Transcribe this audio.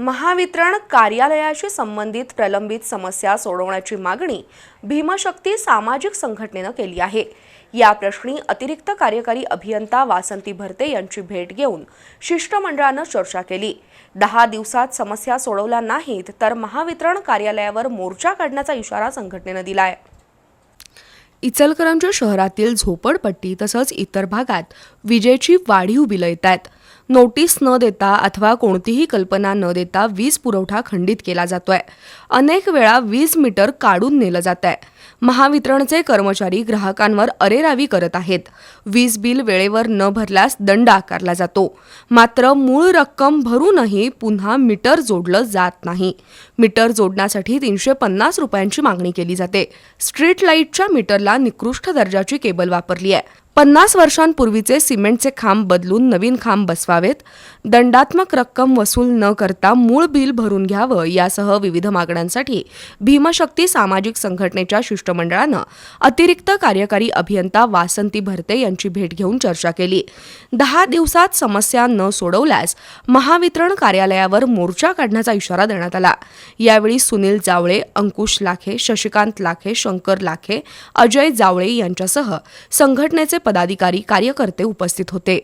महावितरण कार्यालयाशी संबंधित प्रलंबित समस्या सोडवण्याची मागणी भीमशक्ती सामाजिक संघटनेनं केली आहे. या प्रश्नी अतिरिक्त कार्यकारी अभियंता वासंती भरते यांची भेट घेऊन शिष्टमंडळानं चर्चा केली. दहा दिवसात समस्या सोडवल्या नाहीत तर महावितरण कार्यालयावर मोर्चा काढण्याचा इशारा संघटनेनं दिलाय. इचलकरंजी शहरातील झोपडपट्टी तसंच इतर भागात विजेची वाढीव बिलं येत आहेत नोटीस न देता अथवा कोणतीही कल्पना न देता वीज पुरवठा खंडित केला जातोय. अनेक वेळा वीज मीटर काढून नेलं जात आहे महावितरणचे कर्मचारी ग्राहकांवर अरेरावी करत आहेत. वीज बिल वेळेवर न भरल्यास दंड आकारला जातो. मात्र मूळ रक्कम भरूनही पुन्हा मीटर जोडलं जात नाही. मीटर जोडण्यासाठी तीनशे पन्नास रुपयांची मागणी केली जाते. स्ट्रीट लाईटच्या मीटरला निकृष्ट दर्जाची केबल वापरली आहे पन्नास वर्षांपूर्वीचे सिमेंटचे खांब बदलून नवीन खांब बसवावेत. दंडात्मक रक्कम वसूल न करता मूळ बिल भरून घ्यावं यासह विविध मागण्यांसाठी भीमशक्ती सामाजिक संघटनेच्या शिष्टमंडळानं अतिरिक्त कार्यकारी अभियंता वासंती भरते यांची भेट घेऊन चर्चा केली. दहा दिवसात समस्या न सोडवल्यास महावितरण कार्यालयावर मोर्चा काढण्याचा इशारा देण्यात आला. यावेळी सुनील जावळे अंकुश लाखे शशिकांत लाखे शंकर लाखे अजय जावळे यांच्यासह संघटनेचे पदाधिकारी कार्यकर्ते उपस्थित होते.